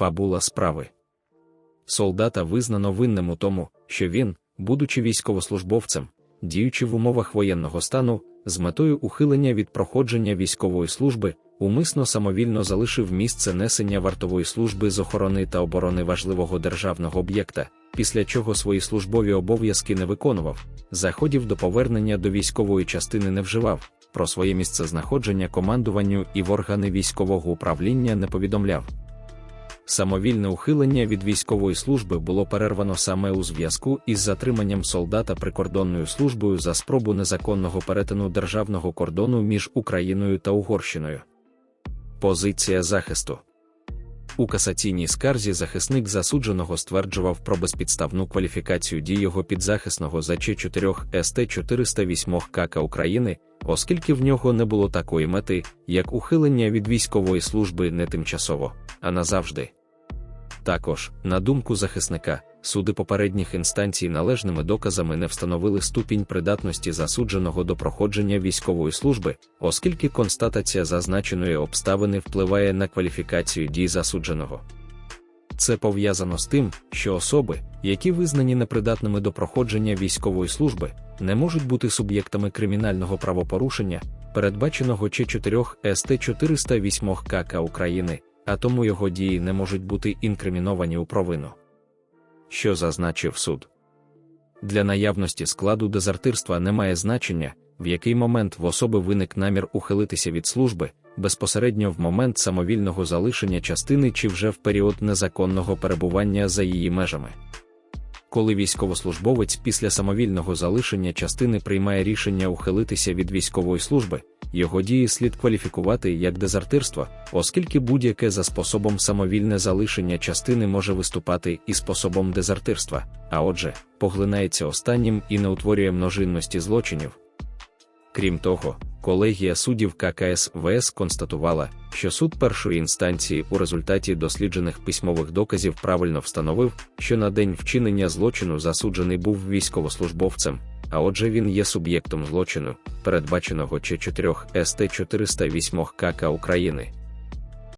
Фабула справи. Солдата визнано винним у тому, що він, будучи військовослужбовцем, діючи в умовах воєнного стану, з метою ухилення від проходження військової служби, умисно самовільно залишив місце несення вартової служби з охорони та оборони важливого державного об'єкта, після чого свої службові обов'язки не виконував, заходів до повернення до військової частини не вживав, про своє місце знаходження командуванню і в органи військового управління не повідомляв. Самовільне ухилення від військової служби було перервано саме у зв'язку із затриманням солдата прикордонною службою за спробу незаконного перетину державного кордону між Україною та Угорщиною. Позиція захисту у касаційній скарзі захисник засудженого стверджував про безпідставну кваліфікацію дій його підзахисного за Ч4 СТ 408 КК України, оскільки в нього не було такої мети, як ухилення від військової служби не тимчасово, а назавжди. Також, на думку захисника, суди попередніх інстанцій належними доказами не встановили ступінь придатності засудженого до проходження військової служби, оскільки констатація зазначеної обставини впливає на кваліфікацію дій засудженого. Це пов'язано з тим, що особи, які визнані непридатними до проходження військової служби, не можуть бути суб'єктами кримінального правопорушення, передбаченого Ч4 СТ 408 КК України а тому його дії не можуть бути інкриміновані у провину. Що зазначив суд? Для наявності складу дезертирства немає значення, в який момент в особи виник намір ухилитися від служби, безпосередньо в момент самовільного залишення частини чи вже в період незаконного перебування за її межами коли військовослужбовець після самовільного залишення частини приймає рішення ухилитися від військової служби, його дії слід кваліфікувати як дезертирство, оскільки будь-яке за способом самовільне залишення частини може виступати і способом дезертирства, а отже, поглинається останнім і не утворює множинності злочинів. Крім того, колегія суддів ККС ВС констатувала, що суд першої інстанції у результаті досліджених письмових доказів правильно встановив, що на день вчинення злочину засуджений був військовослужбовцем, а отже, він є суб'єктом злочину, передбаченого Ч4 СТ 408 КК України.